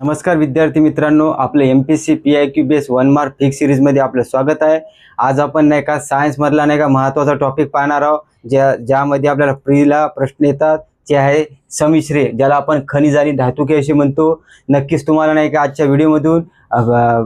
नमस्कार विद्यार्थी मित्रांनो आपलं M P C P I Q base one mark fix सिरीजमध्ये आपलं स्वागत आहे. आज आपण नाही का सायन्समधला नाही का महत्त्वाचा टॉपिक पाहणार आहोत ज्या ज्यामध्ये आपल्याला प्रीला प्रश्न येतात जे आहे समिश्रे ज्याला आपण खनिज आणि धातुके असे म्हणतो. नक्कीच तुम्हाला नाही का आजच्या व्हिडिओमधून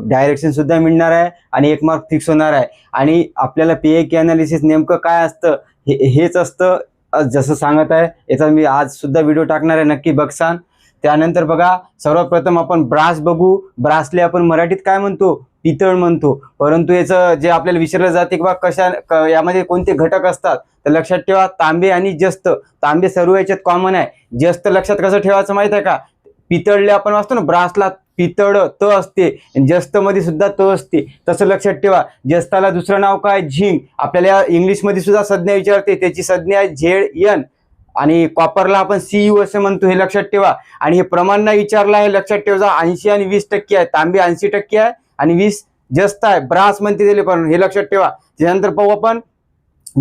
डायरेक्शनसुद्धा मिळणार आहे आणि एक मार्क फिक्स होणार आहे. आणि आपल्याला पी आय के अनालिसिस नेमकं काय असतं हे हेच असतं जसं सांगत आहे याचा मी आजसुद्धा व्हिडिओ टाकणार आहे. नक्की बघसान. त्यानंतर बघा सर्वप्रथम आपण ब्रास बघू. ब्रासले आपण मराठीत काय म्हणतो? पितळ म्हणतो. परंतु याचं जे आपल्याला विचारलं जाते किंवा कशा क- यामध्ये कोणते घटक असतात? तर लक्षात ठेवा तांबे आणि जस्त. तांबे सर्व याच्यात कॉमन आहे. जस्त लक्षात कसं ठेवायचं माहीत आहे का? पितळले आपण वाचतो ना ब्रासला पितळ त असते. जस्त मध्ये सुद्धा त असते. तसं लक्षात ठेवा. जस्ताला दुसरं नाव काय? झिंग. आपल्याला इंग्लिशमध्ये सुद्धा संज्ञा विचारते. त्याची संज्ञा आहे झेड एन. आणि कॉपरला आपण सी असे असं म्हणतो हे लक्षात ठेवा. आणि हे प्रमाण नाही विचारलं आहे लक्षात ठेवा ऐंशी आणि वीस टक्के आहे. तांबे ऐंशी टक्के आहे आणि वीस जास्त आहे. ब्रास म्हणते दिले पण हे लक्षात ठेवा. त्यानंतर पाहू आपण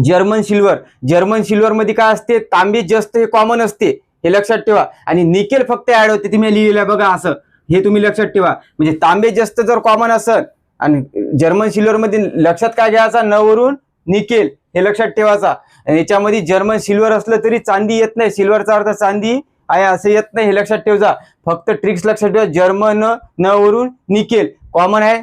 जर्मन सिल्वर. जर्मन सिल्वर मध्ये काय असते? तांबे जास्त हे कॉमन असते. हे लक्षात ठेवा. आणि निकेल फक्त ऍड होते तुम्ही लिहिलेलं आहे बघा असं. हे तुम्ही लक्षात ठेवा. म्हणजे तांबे जास्त जर कॉमन असेल आणि जर्मन सिल्वर मध्ये लक्षात काय घ्यायचा? नवरून निकेल. हे लक्षात ठेवायचा. याच्यामध्ये जर्मन सिल्वर असलं तरी चांदी येत नाही. सिल्वरचा अर्थ चांदी आहे असं येत नाही. हे लक्षात ठेवजा. फक्त ट्रिक्स लक्षात ठेवा. जर्मन न वरून निकेल. कॉमन आहे.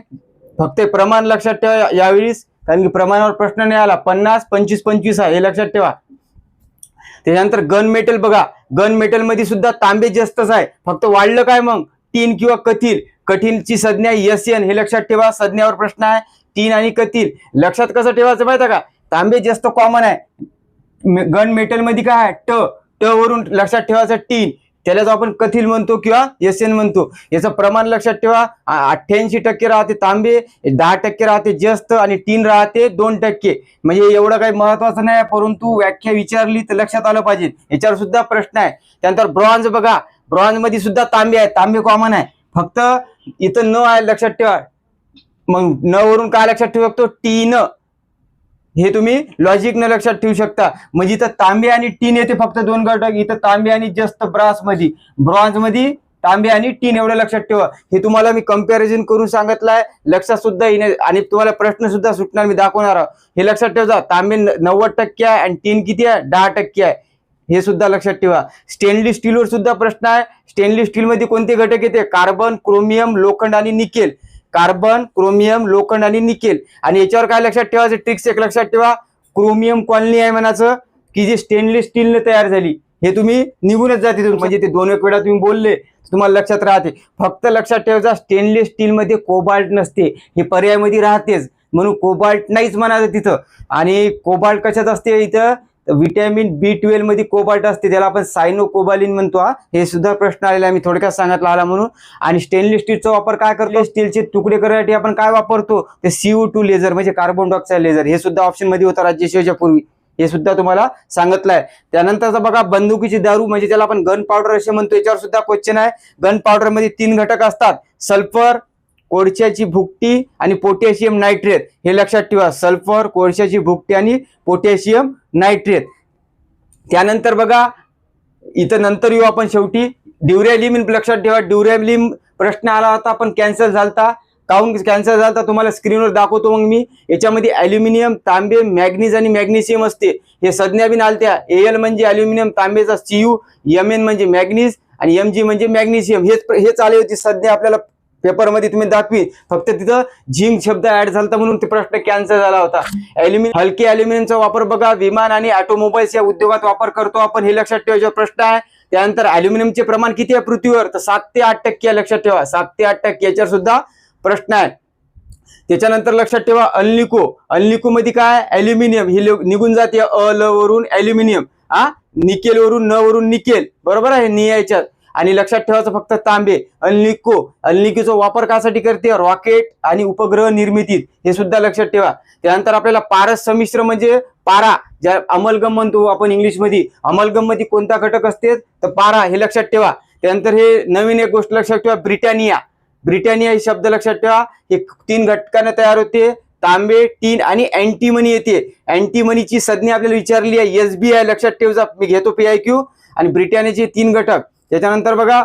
फक्त प्रमाण लक्षात ठेवा यावेळीस. कारण की प्रमाणावर प्रश्न नाही आला. पन्नास पंचवीस पंचवीस आहे. हे लक्षात ठेवा. त्याच्यानंतर गन मेटल बघा. गन मेटलमध्ये सुद्धा तांबे जास्तच आहे. फक्त वाढलं काय मग? तीन किंवा कथील. कठीणची संज्ञा एस एन हे लक्षात ठेवा. संज्ञावर प्रश्न आहे. तीन आणि कथील. लक्षात कसं ठेवायचं माहिती आहे का? तांबे जास्त कॉमन आहे. गन मेटलमध्ये काय आहे? ट. ट वरून लक्षात ठेवायचं टीन. त्यालाच आपण कथील म्हणतो किंवा एस एन म्हणतो. याचं प्रमाण लक्षात ठेवा. अठ्ठ्याऐंशी टक्के राहते तांबे दहा टक्के राहते जस्त आणि टीन राहते दोन टक्के. म्हणजे एवढं काही महत्वाचं नाही परंतु व्याख्या विचारली तर लक्षात आलं पाहिजे. याच्यावर सुद्धा प्रश्न आहे. त्यानंतर ब्रॉन्झ बघा. ब्रॉन्झमध्ये सुद्धा तांबे आहे. तांबे कॉमन आहे. फक्त इथं न आहे लक्षात ठेवा. मग न वरून काय लक्षात ठेवू शकतो? टीन. हे तुम्ही लॉजिक न लक्षात ठेवू शकता. म्हणजे इथं तांबे आणि टीन येते फक्त दोन घटक. इथं तांबे आणि जास्त ब्रासमध्ये ब्रॉन्झमध्ये तांबे आणि टीन एवढं लक्षात ठेवा. हे तुम्हाला मी कंपॅरिझन करून सांगितलं आहे. लक्षात सुद्धा येणे आणि तुम्हाला प्रश्न सुद्धा सुटणार मी दाखवणार आहे हे लक्षात ठेवा. तांबे नव्वद टक्के आहे आणि टीन किती आहे? दहा टक्के आहे. हे सुद्धा लक्षात ठेवा. स्टेनलेस स्टीलवर सुद्धा प्रश्न आहे. स्टेनलेस स्टील मध्ये कोणते घटक येते? कार्बन क्रोमियम लोखंड आणि निकेल. कार्बन क्रोमियम लोखंड आणि निकेल. आणि याच्यावर काय लक्षात ठेवायचं ट्रिक्स एक लक्षात ठेवा. क्रोमियम कॉलनी आहे म्हणाचं की जी स्टेनलेस स्टीलने तयार झाली. हे तुम्ही निघूनच जाते म्हणजे ते दोन एक वेळा तुम्ही बोलले तुम्हाला लक्षात राहते. फक्त लक्षात ठेवायचा स्टेनलेस स्टील मध्ये कोबाल्ट नसते. हे पर्यायमध्ये राहतेच. म्हणून कोबाल्ट नाहीच म्हणायचं तिथं. आणि कोबाल्ट कशात असते इथं? विटॅमिन बी ट्वेल्वमध्ये कोबाल्ट असते त्याला आपण सायनो कोबालिन म्हणतो हा. सुद्धा प्रश्न आलेला आहे. मी थोडक्यात सांगितलं आला म्हणून. आणि स्टेनलेस स्टीलचा वापर काय करतो? स्टीलचे तुकडे करण्यासाठी आपण काय वापरतो? ते सीओ टू लेझर म्हणजे कार्बन डायऑक्साईड लेझर हे सुद्धा ऑप्शनमध्ये होतं राज्यसेवेच्या पूर्वी हे सुद्धा तुम्हाला सांगितलं आहे. त्यानंतरचा बघा बंदुकीची दारू म्हणजे त्याला आपण गन पावडर असे म्हणतो याच्यावर सुद्धा क्वेश्चन आहे. गन पावडरमध्ये तीन घटक असतात. सल्फर कोळशाची भुकटी आणि पोटॅशियम नायट्रेट. हे लक्षात ठेवा सल्फर कोळशाची भुकटी आणि पोटॅशियम नायट्रेट. त्यानंतर बघा इथं नंतर येऊ आपण शेवटी. ड्युरॅलिम लक्षात ठेवा ड्युरॅलिम प्रश्न आला होता पण कॅन्सल झालता. कॅन्सर झाला तर तुम्हाला स्क्रीनवर दाखवतो मग मी. याच्यामध्ये अल्युमिनियम तांबे मॅग्नीज आणि मॅग्नेशियम असते. हे संज्ञा बी नालत्या एल म्हणजे अल्युमिनियम तांबेचा सीयू एम एन म्हणजे मॅग्नीज आणि एम जी म्हणजे मॅग्नेशियम हेच हेच चालले होते संज्ञा आपल्याला पेपरमध्ये तुम्ही दाखवी. फक्त तिथं झिंक शब्द ऍड झाला म्हणून ते प्रश्न कॅन्सल झाला होता. अल्युमिनियम हलके अल्युमिनियमचा वापर बघा. विमान आणि ऑटोमोबाईल्स या उद्योगात वापर करतो आपण हे लक्षात ठेवायचा प्रश्न आहे त्यानंतर अल्युमिनियमचे प्रमाण किती आहे पृथ्वीवर? तर सात ते आठ टक्के लक्षात ठेवा. सात ते आठ टक्के याच्यावर सुद्धा प्रश्न आहे. त्याच्यानंतर लक्षात ठेवा अल्निको. अल्निको मध्ये काय अल्युमिनियम ही निघून जाते अ ल वरून अल्युमिनियम हा निकेल वरून न वरून निकेल. बरोबर आहे? नियाच्या आणि लक्षात ठेवायचं फक्त तांबे अल्निको अल्निकोचा वापर कासाठी करते रॉकेट आणि उपग्रह निर्मितीत हे सुद्धा लक्षात ठेवा. त्यानंतर आपल्याला पारस संमिश्र म्हणजे पारा ज्या अमलगम म्हणतो आपण इंग्लिशमध्ये. अमलगममध्ये अमलगममध्ये कोणता घटक असते? तर पारा हे लक्षात ठेवा. त्यानंतर हे नवीन एक गोष्ट लक्षात ठेवा ब्रिटानिया. ब्रिटानिया हे शब्द लक्षात ठेवा. हे तीन घटकाने तयार होते. तांबे टीन आणि अँटीमनी येते. अँटीमनीची संज्ञा आपल्याला विचारली आहे. एस बी आय लक्षात ठेवचा मी घेतो पी आय क्यू आणि ब्रिटानियाचे तीन घटक. त्याच्यानंतर बघा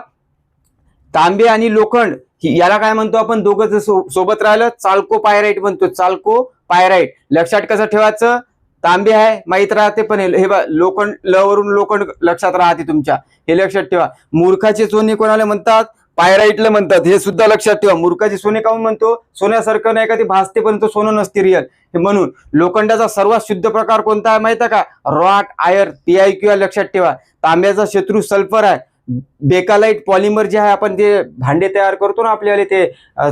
तांबे आणि लोखंड याला काय म्हणतो आपण? दोघं जर सो- सोबत राहिलं चालको पायराईट म्हणतो. चालको पायराईट लक्षात कसं ठेवायचं? तांबे आहे माहीत राहते पण हे हे लोखंड लवरून लोखंड लक्षात राहते तुमच्या. हे लक्षात ठेवा. मूर्खाचे सोने कोणाला म्हणतात? पायराईटला म्हणतात. हे सुद्धा लक्षात ठेवा. मूर्खाचे सोने काऊन म्हणतो? सोन्यासारखं नाही का ते भासते पण तो सोनं नसते रिअल हे म्हणून लोखंडाचा सर्वात शुद्ध प्रकार कोणता आहे माहिती आहे का? रॉट आयर पी क्यू लक्षात ठेवा. तांब्याचा शत्रू सल्फर आहे. बेकालाईट पॉलिमर जे आहे आपण ते भांडे तयार करतो ना आपल्याला ते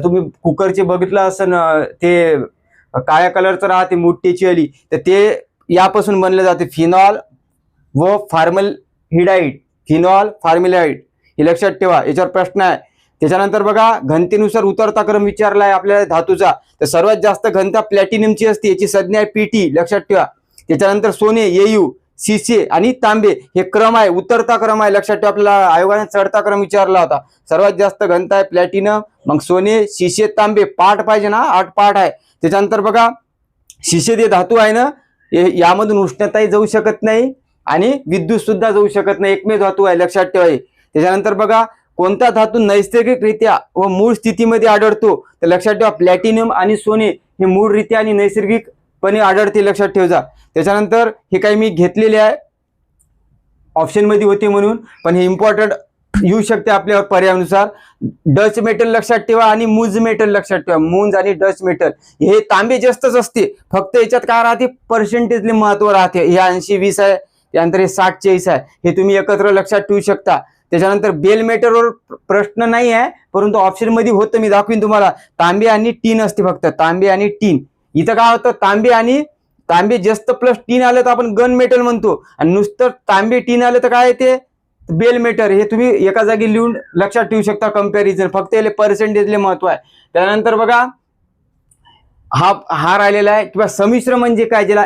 तुम्ही कुकरचे बघितलं असं ते काळ्या कलरचं राहते मोठीची आली तर ते यापासून बनले जाते फिनॉल व फार्मल हिडाईट. फिनॉल फार्मिलाईट हे लक्षात ठेवा याच्यावर प्रश्न आहे. त्याच्यानंतर बघा घनतेनुसार उतरता क्रम विचारला आहे आपल्या धातूचा. तर सर्वात जास्त घनता प्लॅटिनियमची असते याची संज्ञा आहे पीटी लक्षात ठेवा. त्याच्यानंतर सोने येयू शिसे आणि तांबे हे क्रम आहे उतरता क्रम आहे. लक्षात ठेवा आपल्याला आयोगाने चढता क्रम विचारला होता. सर्वात जास्त घनता आहे प्लॅटिनम मग सोने शिसे तांबे पाठ पाहिजे ना? आठ पाठ आहे. त्याच्यानंतर बघा शिशे जे धातू आहे ना यामधून उष्णताही जाऊ शकत नाही आणि विद्युत सुद्धा जाऊ शकत नाही. एकमेव धातू आहे लक्षात ठेवा त्याच्यानंतर बघा कोणता धातू नैसर्गिकरित्या व मूळ स्थितीमध्ये आढळतो? तर लक्षात ठेवा प्लॅटिनम आणि सोने हे मूळरित्या आणि नैसर्गिक नैसर्गिकपणे आढळते लक्षात ठेव जा त्याच्यानंतर हे काही मी घेतलेले आहे. ऑप्शनमध्ये होते म्हणून पण हे इम्पॉर्टंट येऊ शकते आपल्या पर्यायानुसार. डच मेटल लक्षात ठेवा आणि मूज मेटल लक्षात ठेवा. मुंज आणि डच मेटल हे तांबे जास्तच असते. फक्त याच्यात काय राहते? पर्सेंटेजले महत्त्व राहते. हे ऐंशी वीस आहे त्यानंतर हे साठ चाळीस आहे. हे तुम्ही एकत्र लक्षात ठेवू शकता. त्याच्यानंतर बेल मेटलवर प्रश्न नाही आहे परंतु ऑप्शनमध्ये होतं. मी दाखवीन तुम्हाला. तांबे आणि टीन असते फक्त. तांबे आणि टीन. इथं काय होतं? तांबे आणि तांबे जास्त प्लस टीन आलं तर आपण गन मेटल म्हणतो. आणि नुसतं तांबे टीन आलं तर काय ते? बेल मेटर हे तुम्ही एका जागी लिहून लक्षात ठेवू शकता कंपॅरिझन फक्त याला पर्सेंटेजले महत्त्व आहे. त्यानंतर बघा हा हा राहिलेला आहे. किंवा संमिश्र म्हणजे काय? ज्याला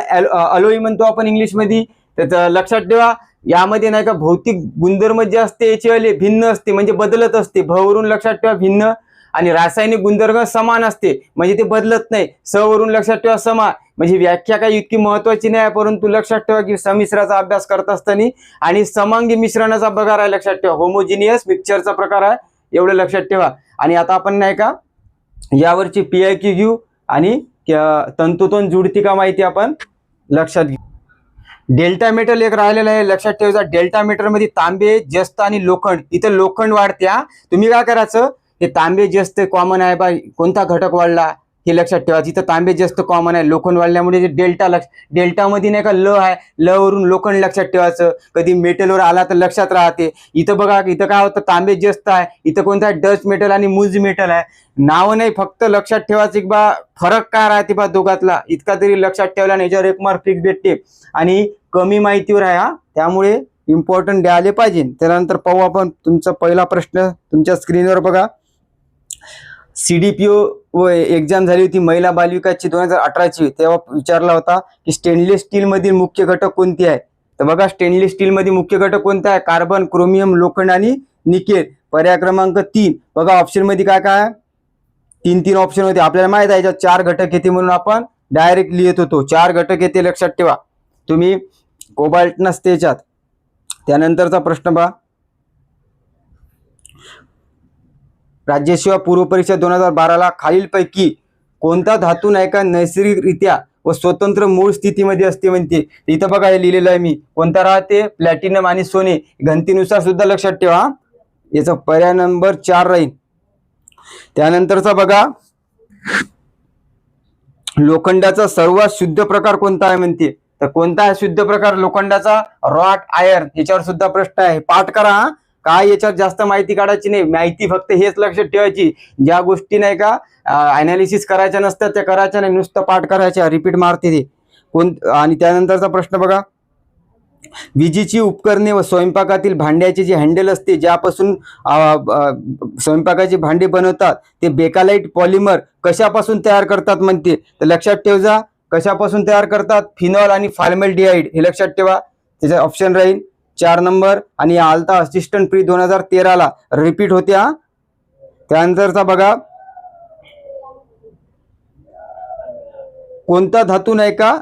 अलोई म्हणतो आपण इंग्लिशमध्ये. त्याचं लक्षात ठेवा. यामध्ये नाही का भौतिक गुणधर्म जे असते याचे भिन्न असते. म्हणजे बदलत असते. भवरून लक्षात ठेवा भिन्न. आणि रासायनिक गुणधर्म समान असते. म्हणजे ते बदलत नाही. स वरून लक्षात ठेवा समान म्हणजे व्याख्या काही इतकी महत्वाची नाही आहे परंतु लक्षात ठेवा की समिश्राचा अभ्यास करत असताना आणि समांगी मिश्रणाचा प्रकार आहे लक्षात ठेवा. होमोजिनियस मिक्सचरचा प्रकार आहे एवढं लक्षात ठेवा. आणि आता आपण नाही का यावरची पी आय क्यू घेऊ आणि तंतुतोन जुडती का माहिती आपण लक्षात घेऊ. डेल्टा मेटल एक राहिलेलं आहे लक्षात ठेवायचा. डेल्टा मीटरमध्ये तांबे जस्त आणि लोखंड. इथं लोखंड वाढते तुम्ही काय करायचं हे तांबे जास्त कॉमन आहे बा. कोणता घटक वाढला हे लक्षात ठेवा. तिथं तांबे जास्त कॉमन आहे लोखंड वाढल्यामुळे जे डेल्टा लक्ष डेल्टामध्ये नाही का ल आहे. ल वरून लोखंड लक्षात ठेवायचं. कधी मेटलवर आला तर लक्षात राहते. इथं बघा इथं काय होतं? तांबे जास्त आहे. इथं कोणता आहे? डच मेटल आणि मुज मेटल आहे. नाव नाही फक्त लक्षात ठेवायचं की बा फरक काय राहते बा दोघातला. इतका तरी लक्षात ठेवला आणि याच्यावर एक मार्क फिक्स भेटते. आणि कमी माहितीवर आहे हा. त्यामुळे इम्पॉर्टंट द्यायला पाहिजे. त्यानंतर पाहू आपण तुमचा पहिला प्रश्न. तुमच्या स्क्रीनवर बघा. सीडीपीओ व एक्झाम झाली होती महिला बालविकासची दोन हजार अठराची. तेव्हा विचारला होता की स्टेनलेस स्टीलमधील मुख्य घटक कोणते आहे? तर बघा स्टेनलेस स्टीलमध्ये मुख्य घटक कोणता आहे? कार्बन क्रोमियम लोखंड आणि निकेल. पर्याय क्रमांक तीन. बघा ऑप्शनमध्ये काय काय आहे? तीन तीन ऑप्शन होते. आपल्याला माहीत आहे याच्यात चार घटक येते म्हणून आपण डायरेक्ट लिहित होतो. चार घटक येते लक्षात ठेवा. तुम्ही कोबाल्ट नसते याच्यात. त्यानंतरचा प्रश्न पहा. राज्यसेवा पूर्व परीक्षा दोन हजार बाराला खालीलपैकी कोणता धातू नाही का नैसर्गिकरित्या व स्वतंत्र मूळ स्थितीमध्ये असते म्हणते. इथं बघा हे लिहिलेलं आहे मी. कोणता राहते? प्लॅटिनम आणि सोने. घनतेनुसार सुद्धा लक्षात ठेवा. याचा पर्याय नंबर चार राहील. त्यानंतरचा बघा. लोखंडाचा सर्वात शुद्ध प्रकार कोणता आहे म्हणते? तर कोणता आहे शुद्ध प्रकार? लोखंडाचा रॉट आयर्न. याच्यावर सुद्धा प्रश्न आहे. पाठ करा हा. काय याच्यावर जास्त माहिती काढायची नाही. माहिती फक्त हेच लक्षात ठेवायची. ज्या गोष्टी नाही का अनालिसिस करायच्या नसतात त्या करायच्या नाही. नुसतं पाठ करायच्या रिपीट मारते ते. कोण आणि त्यानंतरचा प्रश्न बघा. विजेची उपकरणे व स्वयंपाकातील भांड्याचे जे हँडल असते ज्यापासून स्वयंपाकाचे भांडे बनवतात ते बेकालाईट पॉलिमर कशापासून तयार करतात म्हणते? तर लक्षात ठेव जा कशापासून तयार करतात? फिनॉल आणि फार्मेल्डिहाइड. हे लक्षात ठेवा. त्याचा ऑप्शन राहील. चार नंबर आणि आलता असिस्टंट प्री दोन हजार तेराला रिपीट होत्या त्यानंतरचा बघा. कोणता धातू नाही का?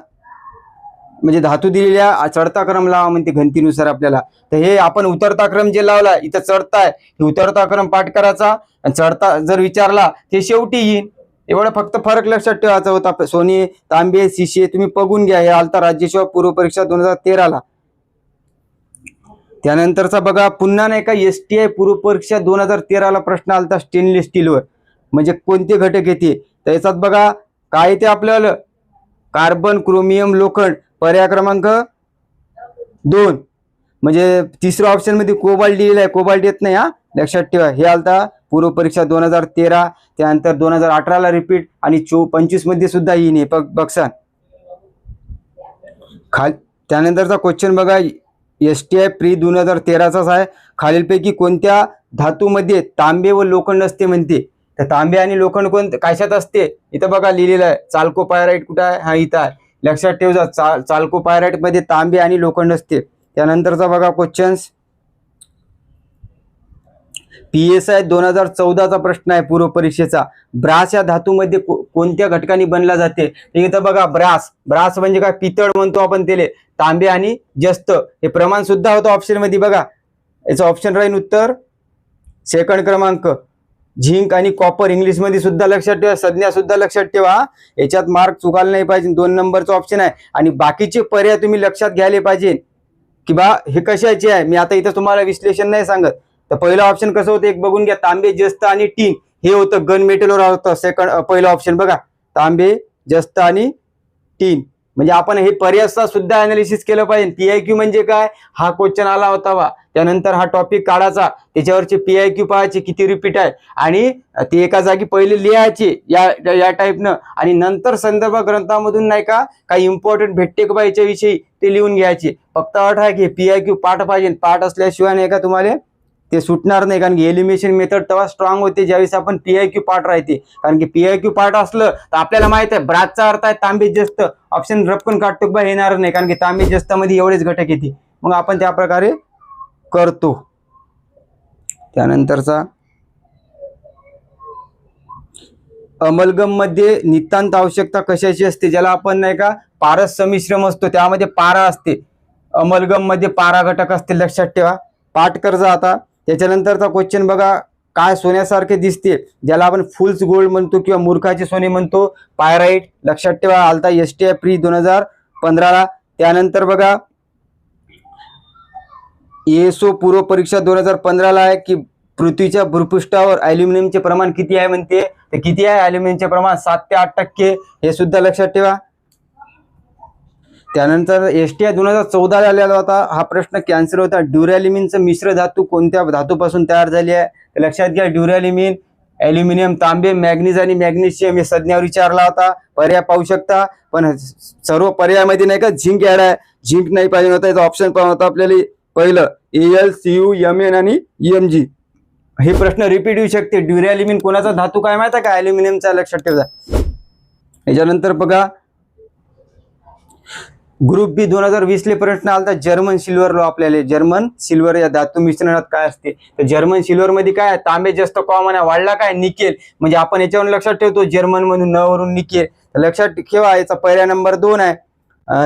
म्हणजे धातू दिलेल्या चढता क्रम लावा म्हणते घंतीनुसार आपल्याला. तर हे आपण उतरता क्रम जे लावला इथं चढताय हे उतरता क्रम पाठ करायचा. आणि चढता जर विचारला ते शेवटी येईन. एवढा फक्त फरक लक्षात ठेवायचा होता. सोने तांबे शिशे तुम्ही बघून घ्या. हे आलता राज्यसेवा पूर्व परीक्षा दोन हजार तेराला. त्यानंतरचा बघा पुन्हा नाही का एस टी आय पूर्व परीक्षा दोन हजार तेराला प्रश्न आलता स्टेनलेस स्टीलवर म्हणजे कोणते घटक येते? तर याच्यात बघा काय ते आपल्याला? कार्बन क्रोमियम लोखंड पर्याय क्रमांक दोन. म्हणजे तिसऱ्या ऑप्शनमध्ये कोबाल्ट लिहिलं आहे. कोबाल्ट येत नाही हा. लक्षात ठेवा. हे आलता पूर्व परीक्षा दोन हजार तेरा त्यानंतर दोन हजार अठराला रिपीट आणि चो पंचवीसमध्ये सुद्धा येईन हे. बघ बघसान खाल त्यानंतरचा क्वेश्चन बघा एस टी आय प्री दोन हजार तेराचाच आहे. खालीलपैकी कोणत्या धातूमध्ये तांबे व लोखंड असते म्हणते? तर तांबे आणि लोखंड कोण कशात असते? इथं बघा लिहिलेलं आहे. चालको पायराईट कुठं आहे? हा इथं आहे. लक्षात ठेवजा. चा चालको पायराईटमध्ये तांबे आणि लोखंड असते. त्यानंतरचा बघा क्वेश्चन्स पी एस आय दोन हजार चौदाचा प्रश्न आहे पूर्व परीक्षेचा ब्रास या धातूमध्ये को- कोणत्या घटकांनी बनला जाते? इथं बघा ब्रास. ब्रास म्हणजे काय? पितळ म्हणतो आपण तेले तांबे आणि जस्त. हे प्रमाण सुद्धा होतं ऑप्शनमध्ये बघा. याचं ऑप्शन राहील उत्तर. सेकंड क्रमांक. झिंक आणि कॉपर इंग्लिशमध्ये सुद्धा लक्षात ठेवा. संज्ञा सुद्धा लक्षात ठेवा. याच्यात मार्क चुकायला नाही पाहिजे. दोन नंबरचं ऑप्शन आहे. आणि बाकीचे पर्याय तुम्ही लक्षात घ्यायला पाहिजे. की बा हे कशाचे आहे? मी आता इथं तुम्हाला विश्लेषण नाही सांगत. तर पहिलं ऑप्शन कसं होतं? एक बघून घ्या तांबे जस्त आणि टीन. हे होतं गन मेटलवर होतं सेकंड पहिलं ऑप्शन बघा. तांबे जस्त आणि टीन. म्हणजे आपण हे पर्यायचा सुद्धा अनालिसिस केलं पाहिजे. पी आय क्यू म्हणजे काय? हा क्वेश्चन आला होता बा. त्यानंतर हा टॉपिक काढायचा. त्याच्यावरचे पी आय क्यू पाहायचे किती रिपीट आहे. आणि ते एका जागी पहिले लिहायचे या या टाईपनं आणि नंतर संदर्भ ग्रंथामधून नाही का काही इम्पॉर्टंट भेटते का बा याच्याविषयी ते लिहून घ्यायचे. फक्त अट आहे की क्यू पाठ पाहिजे. पाठ असल्याशिवाय नाही का तुम्हाला ते सुटणार नाही कारण की एलिमिनेशन मेथड तेव्हा स्ट्रॉंग होते ज्यावेळेस आपण पीआयक्यू पार्ट राहते. कारण की पीआयक्यू पार्ट असलं तर आपल्याला माहीत आहे ब्राजचा अर्थ आहे तांबे जास्त. ऑप्शन रपकन काटतो बा येणार नाही कारण की तांबे जास्त मध्ये एवढेच घटक येते. मग आपण त्या प्रकारे करतो. त्यानंतरचा अमलगममध्ये नितांत आवश्यकता कशाची असते ज्याला आपण नाही का पारस समिश्रम असतो त्यामध्ये पारा असते. अमलगममध्ये पारा घटक असते लक्षात ठेवा. पाठ कर्ज आता त्याच्यानंतरचा क्वेश्चन बघा काय सोन्यासारखे दिसते ज्याला आपण फुल्स गोल्ड म्हणतो किंवा मूर्खाचे सोने म्हणतो पायराईट लक्षात ठेवा आलता एस टी आय प्री दोन हजार पंधराला. त्यानंतर बघा एसओ पूर्व परीक्षा दोन हजार पंधराला आहे की पृथ्वीच्या भूपृष्ठावर अल्युमिनियमचे प्रमाण किती आहे म्हणते? तर किती आहे ॲल्युमिनियमचे प्रमाण? सात ते आठ टक्के. हे सुद्धा लक्षात ठेवा. त्यानंतर एस टी आय दोन हजार चौदाला आलेला होता. हा प्रश्न कॅन्सर होता. ड्युरॅलिमिनचं मिश्र धातू कोणत्या धातूपासून तयार झाली आहे? लक्षात घ्या ड्युरॅलिमिन ॲल्युमिनियम तांबे मॅग्नीज आणि मॅग्नेशियम हे संज्ञावर विचारला होता. पर्याय पाहू शकता. पण सर्व पर्यायामध्ये नाही का? झिंक ॲड आहे. झिंक नाही पाहिजे होता. याचा ऑप्शन पण होता आपल्याला. पहिलं A L C U M N आणि एम जी हे प्रश्न रिपीट येऊ शकते. ड्युरॅलिमिन कोणाचा धातू काय माहिती आहे का? ॲल्युमिनियमचा लक्षात ठेवा याच्यानंतर बघा ग्रुप बी दोन हजार वीसले प्रश्न आला तर जर्मन सिल्वर लो आपल्याला. जर्मन सिल्वर या धातू मिश्रणात काय असते? तर जर्मन सिल्वर मध्ये काय तांबे जास्त कॉमन आहे वाढला काय? निकेल. म्हणजे आपण याच्यावरून लक्षात ठेवतो जर्मन मधून न वरून निकेल. तर लक्षात ठेवा याचा पहिला नंबर दोन आहे.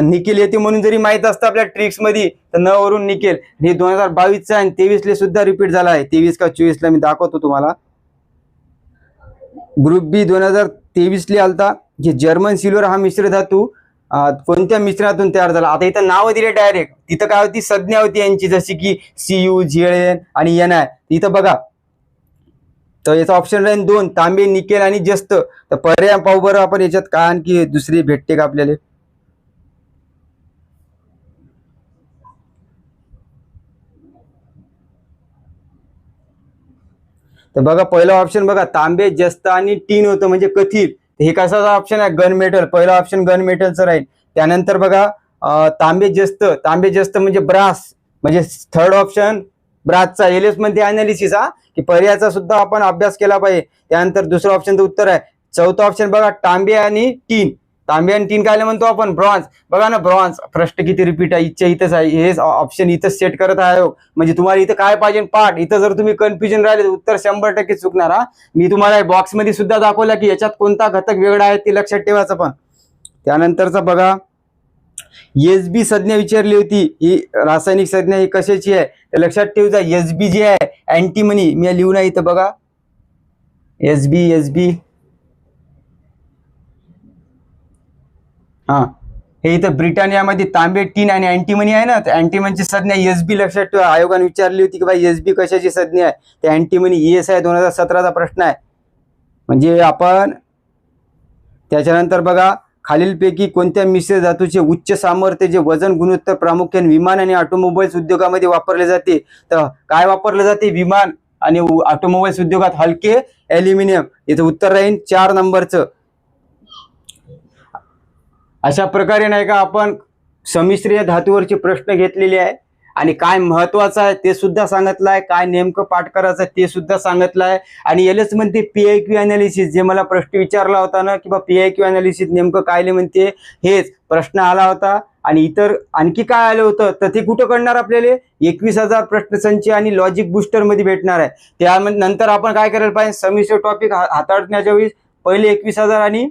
निकेल येते म्हणून जरी माहीत असतं आपल्या ट्रिक्समध्ये तर न वरून निकेल. हे दोन हजार बावीसचा आणि तेवीसले सुद्धा रिपीट झाला आहे. तेवीस का चोवीसला मी दाखवतो तुम्हाला. ग्रुप बी दोन हजार तेवीसले आलता. जे जर्मन सिल्वर हा मिश्र धातू कोणत्या मिश्रणातून तयार झाला? आता इथं नावं दिले डायरेक्ट तिथं काय होती? संज्ञा होती यांची जशी की सी यू एन आणि एन आय. इथं बघा. तर याचा ऑप्शन राहील दोन. तांबे निकेल आणि जस्त. तर पर्याय पाहू बरं आपण याच्यात काय आणखी दुसरी भेटते का आपल्याला? तर बघा पहिला ऑप्शन बघा. तांबे जस्त आणि टीन होतं म्हणजे कथील. हे कसाचा ऑप्शन आहे? गन मेटल पहिला ऑप्शन गन मेटलचं राहील. त्यानंतर बघा तांबे जस्त. तांबे जस्त म्हणजे ब्रास म्हणजे थर्ड ऑप्शन ब्रासचा एलएसमध्ये अनालिसिस हा. की पर्यायाचा सुद्धा आपण अभ्यास केला पाहिजे. त्यानंतर दुसरं ऑप्शनचं उत्तर आहे. चौथा ऑप्शन बघा तांबे आणि टीन. तांबे आणि टीन कायला म्हणतो आपण ब्रॉन्झ. बघा ना ब्रॉन्झ प्रश्न किती रिपीट आहे इच्छा इथंच आहे हेच ऑप्शन इथंच सेट करत आहे हो. म्हणजे तुम्हाला इथं काय पाहिजे? पाठ. इथं जर तुम्ही कन्फ्युजन राहिले उत्तर शंभर टक्के चुकणार हा. मी तुम्हाला बॉक्समध्ये सुद्धा दाखवला की याच्यात कोणता घटक वेगळा आहे ते लक्षात ठेवायचं पण. त्यानंतरचा बघा एस बी संज्ञा विचारली होती ही रासायनिक संज्ञा ही कशाची आहे? लक्षात लक्षात ठेवजा एस बी जी आहे अँटीमनी मी लिहून आहे इथं बघा. एस बी एस बी हा. हे इथं ब्रिटानियामध्ये तांबे टीन आणि अँटीमनी आहे ना तर अँटीमनची संज्ञा एस बी लक्षात ठेवा. आयोगाने विचारली होती की बाई एस बी कशाची संज्ञा आहे? ते अँटीमनी एस आहे दोन हजार सतराचा प्रश्न आहे. म्हणजे आपण त्याच्यानंतर बघा खालीलपैकी कोणत्या मिश्र धातूचे उच्च सामर्थ्य जे वजन गुणोत्तर प्रामुख्याने विमान आणि ऑटोमोबाईल्स उद्योगामध्ये वापरले जाते? तर काय वापरले जाते? विमान आणि ऑटोमोबाईल्स उद्योगात हलके ॲल्युमिनियम. इथं उत्तर राहील चार नंबरचं. अशा प्रकारे नाही का आपण समिश्रीय धातूवरचे प्रश्न घेतलेले आहे. आणि काय महत्वाचं आहे ते सुद्धा सांगितलं आहे. काय नेमकं पाठ करायचं आहे ते सुद्धा सांगितलं आहे. आणि यालाच म्हणते पी आय क्यू अनालिसिस जे मला प्रश्न विचारला होता ना की बा पी आय क्यू अनालिसिस नेमकं काय म्हणते? हेच प्रश्न आला होता. आणि इतर आणखी काय आलं होतं? तर ते कुठं करणार आपल्याला? एकवीस हजार प्रश्नसंच आणि लॉजिक बुस्टरमध्ये भेटणार आहे. त्या नंतर आपण काय करायला पाहिजे? समिश्र टॉपिक हाताळण्याच्या वेळी पहिले एकवीस हजार आणि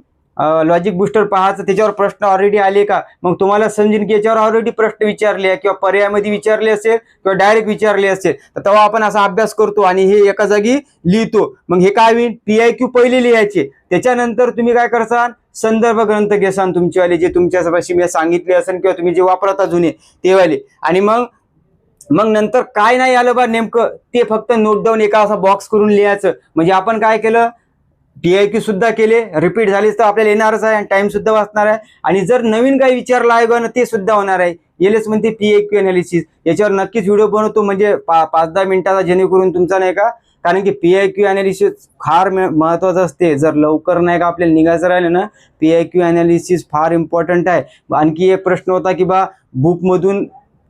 लॉजिक बुस्टर पाहायचं त्याच्यावर प्रश्न ऑलरेडी आले का? मग तुम्हाला समजेल की याच्यावर ऑलरेडी प्रश्न विचारले किंवा पर्यायामध्ये विचारले असेल किंवा डायरेक्ट विचारले असेल तर तेव्हा आपण असा अभ्यास करतो आणि हे एका जागी लिहितो. मग हे काय होईल पी आय क्यू पहिले लिहायचे. त्याच्यानंतर तुम्ही काय करसान? संदर्भ ग्रंथ घेसान तुमचेवाले जे तुमच्यापाशी मी सांगितले असेल किंवा तुम्ही जे वापरता जुने ते वाले आणि मग मग नंतर काय नाही आलं बा नेमकं? ते फक्त नोट डाऊन एका असा बॉक्स करून लिहायचं. म्हणजे आपण काय केलं? टी आय क्यू सुद्धा केले रिपीट झालीच तर आपल्याला येणारच आहे आणि टाइम सुद्धा वाचणार आहे. आणि जर नवीन काही विचारलं ना ते सुद्धा होणार आहे. येलेच म्हणते पी आय क्यू अनालिसिस याच्यावर नक्कीच व्हिडिओ बनवतो. म्हणजे पा पाच दहा मिनिटाचा जेणेकरून तुमचा नाही का कारण की पी आय क्यू अनालिसिस फार म- महत्वाचं असते. जर लवकर नाही का आपल्याला निघायचं राहिलं ना पी आय क्यू अनालिसिस फार इम्पॉर्टंट आहे. आणखी एक प्रश्न होता की बा बुकमधून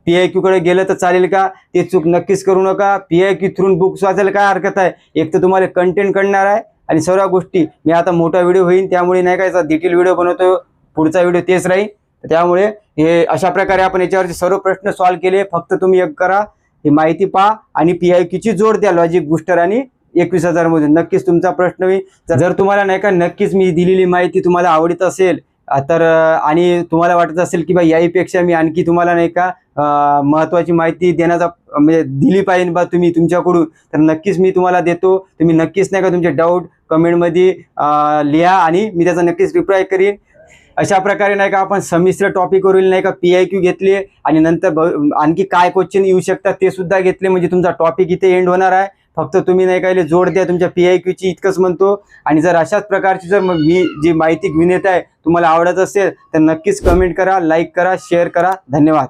पी आय क्यूकडे गेलं तर चालेल का? ते चूक नक्कीच करू नका. पी आय क्यू थ्रून बुक्स वाचायला काय हरकत आहे? एक तर तुम्हाला कंटेंट कळणार आहे. आणि सर्व गोष्टी मी आता मोठा व्हिडिओ होईल त्यामुळे नाही काय डिटेल व्हिडिओ बनवतो पुढचा व्हिडिओ तेच राहील. त्यामुळे हे अशा प्रकारे आपण याच्यावरचे सर्व प्रश्न सॉल्व्ह केले. फक्त तुम्ही एक करा ही माहिती पहा आणि पी आय क्यूची जोड द्या लॉजिक बुस्टर आणि एकवीस हजार नक्कीच तुमचा प्रश्न होईल. तर जर तुम्हाला नाही का नक्कीच मी दिलेली माहिती तुम्हाला आवडत असेल तर आणि तुम्हाला वाटत असेल की बा याहीपेक्षा मी आणखी तुम्हाला नाही का महत्त्वाची महत्वाची माहिती देण्याचा म्हणजे दिली पाहिजे बा तुम्ही तुमच्याकडून तर नक्कीच मी तुम्हाला देतो. तुम्ही नक्कीच नाही का तुमचे डाऊट कमेंटमध्ये लिहा आणि मी त्याचा नक्कीच रिप्लाय करीन. अशा प्रकारे नाही का आपण समिश्र टॉपिकवरील नाही का पी आय क्यू घेतले आणि नंतर आणखी काय क्वेश्चन येऊ शकतात ते सुद्धा घेतले. म्हणजे तुमचा टॉपिक इथे एंड होणार आहे. फक्त तुम्ही नाही का जोड द्या. तुमच्या पी आय क्यूची इतकंच म्हणतो. आणि जर अशाच प्रकारची जर मग मी जी माहिती घेऊन येत आहे तुम्हाला आवडत असेल तर नक्कीच कमेंट करा लाईक करा शेअर करा. धन्यवाद.